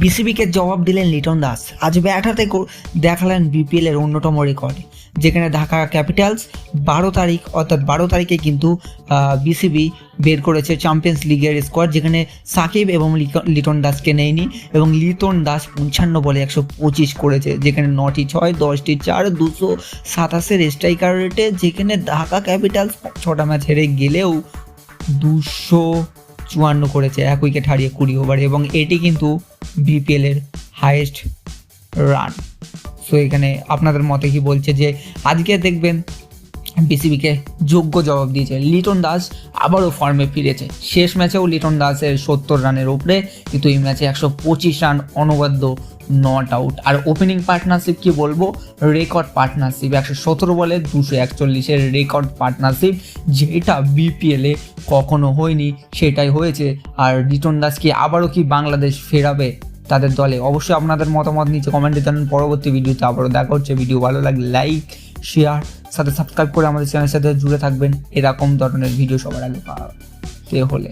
বিসিবিকে জবাব দিলেন লিটন দাস। আজ ব্যাট হাতে দেখালেন বিপিএল এর অন্যতম রেকর্ড যেখানে ঢাকা ক্যাপিটালস বারো তারিখ, অর্থাৎ বারো তারিখে কিন্তু বিসিবি বের করেছে চ্যাম্পিয়ন্স লিগের স্কোয়াড যেখানে সাকিব এবং লিটন দাসকে নেয়নি এবং লিটন দাস পঞ্চান্ন বলে একশো পঁচিশ করেছে, যেখানে নটি ছয়, দশটি চার, দুশো সাতাশের স্ট্রাইকার রেটে যেখানে ঢাকা ক্যাপিটালস ছটা ম্যাচ হেরে গেলেও দুশো চুয়ান্ন করেছে, এক উইকেট হারিয়ে কুড়ি ওভারে এবং এটি কিন্তু বিপিএল এর হাইয়েস্ট রান সো এখানে আপনাদের মতে কি বলছে যে আজকে দেখবেন বিসিবিকে যোগ্য জবাব দিয়েছে। লিটন দাস আবারও ফর্মে ফিরেছে। শেষ ম্যাচেও লিটন দাসের সত্তর রানের উপরে, কিন্তু এই ম্যাচে একশো পঁচিশ রান অনবদ্য নট আউট আর ওপেনিং পার্টনারশিপ কি বলব? রেকর্ড পার্টনারশিপ একশো সতেরো বলে দুশো একচল্লিশের রেকর্ড পার্টনারশিপ যেটা বিপিএলে কখনো হয়নি, সেটাই হয়েছে। আর লিটন দাস কি আবারও কি বাংলাদেশ ফেরাবে তাদের দলে? অবশ্যই আপনাদের মতামত নিচে কমেন্টে জানান। পরবর্তী ভিডিওতে আবারও দেখা হচ্ছে। ভিডিও ভালো লাগলে লাইক শেয়ার সাথে সাবস্ক্রাইব করে আমাদের চ্যানেলের সাথে জুড়ে থাকবেন। এরকম ধরনের ভিডিও সবার আগে পাওয়া হলে?